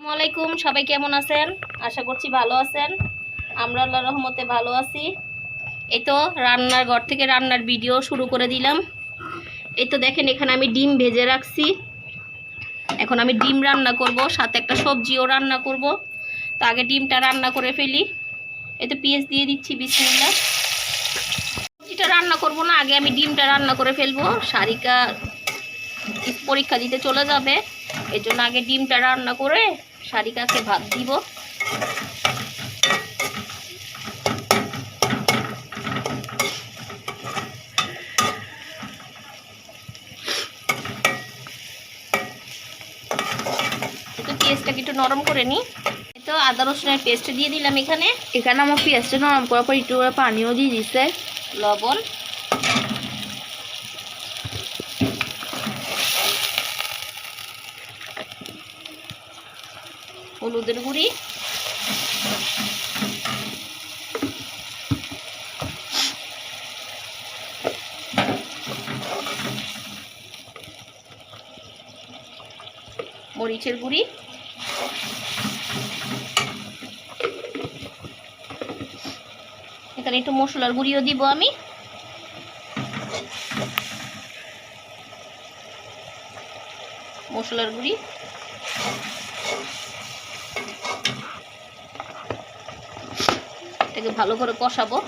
আসসালামাইকুম সবাই কেমন আছেন? আশা করছি ভালো আছেন। আমরা আল্লাহ রহমতে ভালো আছি। এই তো রান্নার ঘর থেকে রান্নার ভিডিও শুরু করে দিলাম। এই তো দেখেন, এখানে আমি ডিম ভেজে রাখছি। এখন আমি ডিম রান্না করব, সাথে একটা সবজিও রান্না করব। তো আগে ডিমটা রান্না করে ফেলি। এই তো পেঁয়াজ দিয়ে দিচ্ছি বিসমিল্লা সবজিটা রান্না করব না, আগে আমি ডিমটা রান্না করে ফেলব। সারিকা পরীক্ষা দিতে চলে যাবে। এর জন্য আগে ডিমটা রান্না করে সারিকাকে ভাত দিব। পেঁয়াজটাকে একটু নরম করে নিই তো আদা রসুনের পেস্ট দিয়ে দিলাম এখানে। এখানে আমার পেঁয়াজটা নরম করার পর একটু করে পানিও দিয়ে দিচ্ছে লবণ। হলুদের গুঁড়ি। মরিচের গুঁড়ি। এখানে একটু মশলার গুঁড়িও দিব আমি। মশলার গুঁড়ি। এটাকে ভালো করে কষাবো।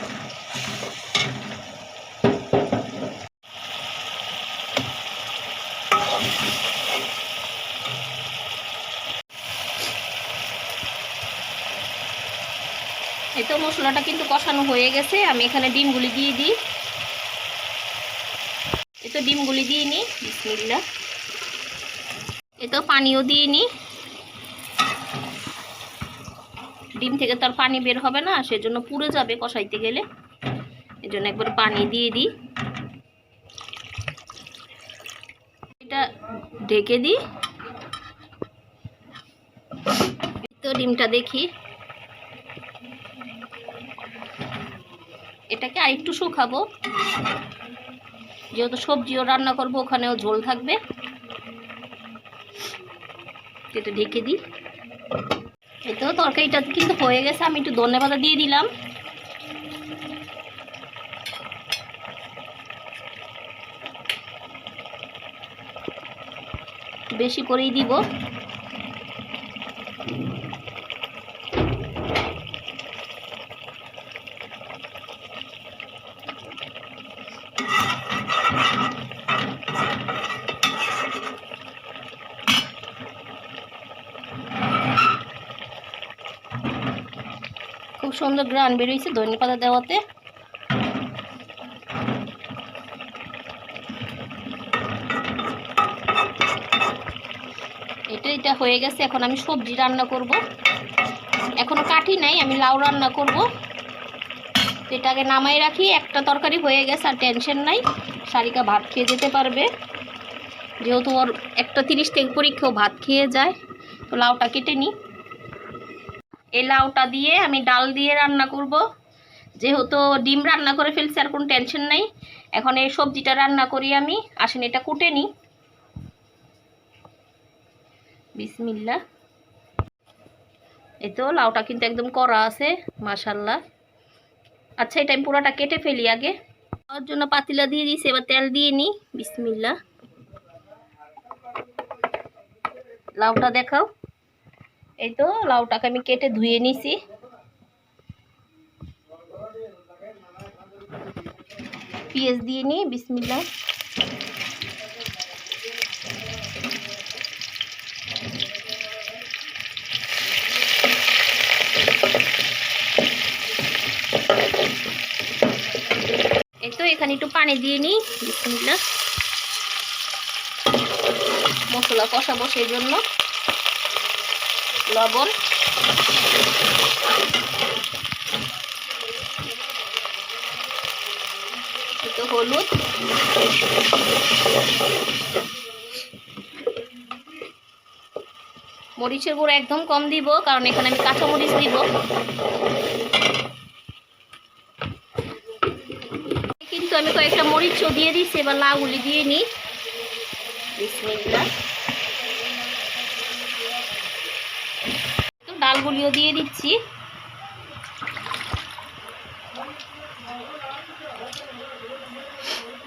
এই তো মশলাটা কিন্তু কষানো হয়ে গেছে। আমি এখানে ডিমগুলি দিয়ে দিই। এই তো ডিমগুলি দিয়ে নিই। বিসমিল্লা এই তো পানিও দিয়ে নিই। ডিম থেকে তো আর পানি বের হবে না, সেজন্য পুড়ে যাবে কষাইতে গেলে। এই জন্য একবার পানি দিয়ে দিই। এটা ঢেকে দিই। তো ডিমটা দেখি। এটাকে আর একটু শুকাবো। যেহেতু সবজিও রান্না করব, ওখানেও ঝোল থাকবে। এটা ঢেকে দিই। তো তরকারিটা কিন্তু হয়ে গেছে আমি একটু ধনে পাতা দিয়ে দিলাম। বেশি করেই দিব। সুন্দর গ্রান বেরিয়েছে ধনে পাতা দেওয়াতে। এটা এটা হয়ে গেছে, এখন আমি সবজি রান্না করব। এখনও কাঠি নাই, আমি লাউ রান্না করব। এটাকে নামাই রাখি, একটা তরকারি হয়ে গেছে, আর টেনশন নাই। সারিকা ভাত খেয়ে যেতে পারবে। যেহেতু ওর একটা তিরিশ থেকে পরীক্ষাও ভাত খেয়ে যায়, তো লাউটা কেটে নিই। এই লাউটা দিয়ে আমি ডাল দিয়ে রান্না করব। যেহেতু ডিম রান্না করে ফেলছি আর কোনো টেনশন নাই। এখন এই সবজিটা রান্না করি আমি। আসেন এটা কুটে নিই। বিসমিল্লা এই তো লাউটা কিন্তু একদম করা আছে মাশাল্লাহ আচ্ছা এটা আমি পুরোটা কেটে ফেলি আগে। ওর জন্য পাতিলা দিয়ে দিয়েছি, এবার তেল দিয়ে নিই। বিসমিল্লা লাউটা দেখাও। এই তো লাউটাকে আমি কেটে ধুয়ে নিছি। পেঁয়াজ দিয়ে নিই বিসমিল্লা এই তো এখানে একটু পানি দিয়ে নিই বিসমিল্লা মশলা কষাবো সেই জন্য। লবণ। একটু হলুদ। মরিচের গুঁড়ো একদম কম দিব, কারণ এখানে আমি কাঁচা মরিচ দিব। কিন্তু আমি কয়েকটা মরিচও দিয়ে দিচ্ছি এবার লাউগুলি দিয়ে নিই। বিসমিল্লা ডালগুলিও দিয়ে দিচ্ছি।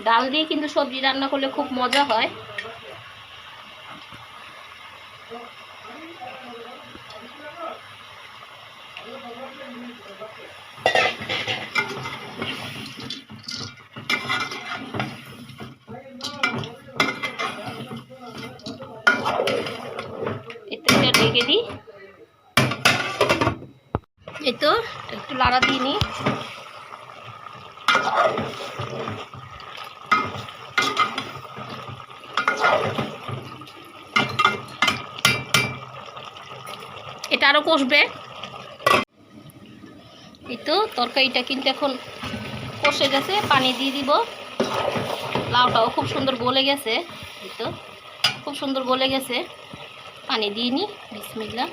ডাল দিয়ে কিন্তু সবজি রান্না করলে খুব মজা হয়। এতে ঢেকে দিই। এই তো, একটু লাড়া দিয়ে নিই এটা আরও কষবে। এই তো, তরকারিটা কিন্তু এখন কষে গেছে, পানি দিয়ে দিব। লাউটাও খুব সুন্দর গলে গেছে। এই তো, খুব সুন্দর গলে গেছে। পানি দিয়ে নিই বিসমিল্লা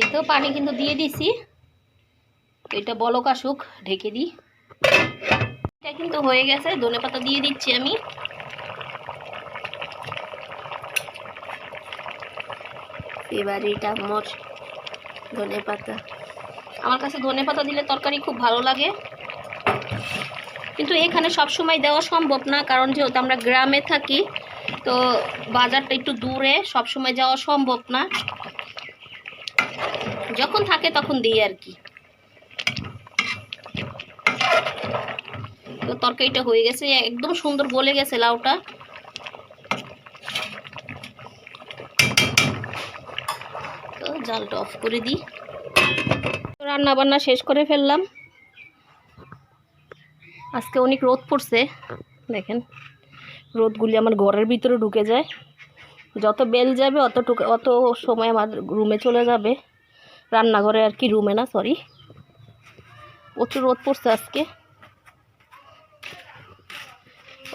এই তো পানি কিন্তু দিয়ে দিছি। এটা বলক আসুক, ঢেকে দিই। এটা কিন্তু হয়ে গেছে, ধনে পাতা দিয়ে দিচ্ছি আমি। এবার এটা আমার ধনে পাতা। আমার কাছে ধনে পাতা দিলে তরকারি খুব ভালো লাগে। কিন্তু এখানে সব সময় দেওয়া সম্ভব না, কারণ যেহেতু আমরা গ্রামে থাকি, তো বাজারটা একটু দূরে সব সময় যাওয়া সম্ভব না। যখন থাকে তখন দিই আর কি। তো তরকারিটা হয়ে গেছে, একদম সুন্দর গলে গেছে লাউটা। তো জালটা অফ করে দিই। রান্না বান্না শেষ করে ফেললাম। আজকে অনেক রোদ পড়ছে, দেখেন। রোদগুলি আমার ঘরের ভিতরে ঢুকে যায়। যত বেল যাবে অতটুকু অত সময় আমার রুমে চলে যাবে। রান্নাঘরে আর কি রুমে না সরি প্রচুর রোদ পড়ছে আজকে।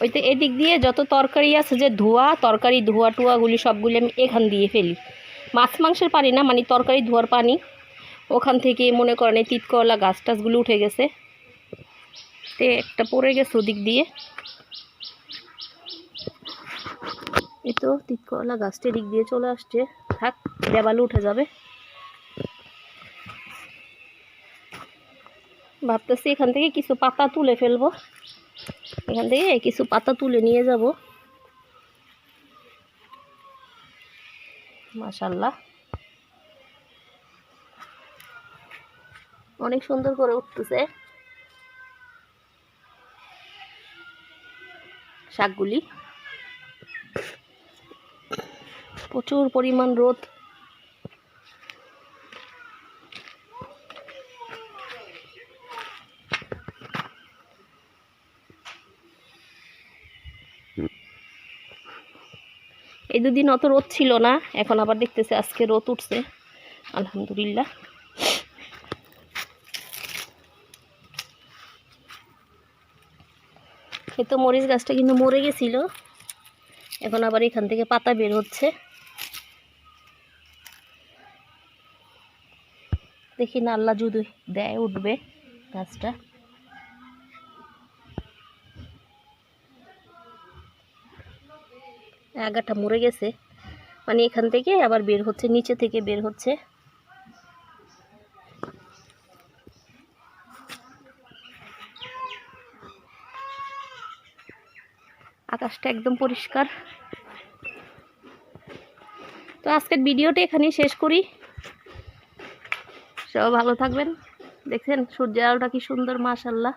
ওই তো এদিক দিয়ে যত তরকারি আছে যে ধোয়া, তরকারি, ধোয়া টুয়াগুলি সবগুলি আমি এখান দিয়ে ফেলি। মাছ মাংসের পানি না মানে তরকারি, ধোয়ার পানি। ওখান থেকে মনে করেন এই তিতকলা গাছ টাছগুলো উঠে গেছে। তে একটা পড়ে গেছে ওদিক দিয়ে। এই তো তিতকলা গাছটা দিক দিয়ে চলে আসছে। থাক দেবালে উঠে যাবে। ভাবতেছি এখান থেকে কিছু পাতা তুলে ফেলব। এখান থেকে কিছু পাতা তুলে নিয়ে যাব। মাশাল্লাহ অনেক সুন্দর করে উঠতেছে। শাকগুলি। প্রচুর পরিমাণ রোদ। এই দুদিন অত রোদ ছিল না, এখন আবার দেখতেছে আজকে রোদ উঠছে। আলহামদুলিল্লাহ। এ তো মরিচ গাছটা কিন্তু মরে গেছিল, এখন আবার এখান থেকে পাতা বের হচ্ছে। দেখি না, আল্লাহ যদি দেয় উঠবে গাছটা। আগাটা মরে গেছে। মানে এখান থেকে আবার বের হচ্ছে, নিচে থেকে বের হচ্ছে। আকাশটা একদম পরিষ্কার। তো আজকের ভিডিওটা এখানেই শেষ করি। সব ভালো থাকবেন। দেখছেন, সূর্যের আলোটা কি সুন্দর মাশাল্লাহ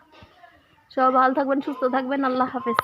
সব ভালো থাকবেন, সুস্থ থাকবেন। আল্লাহ হাফেজ।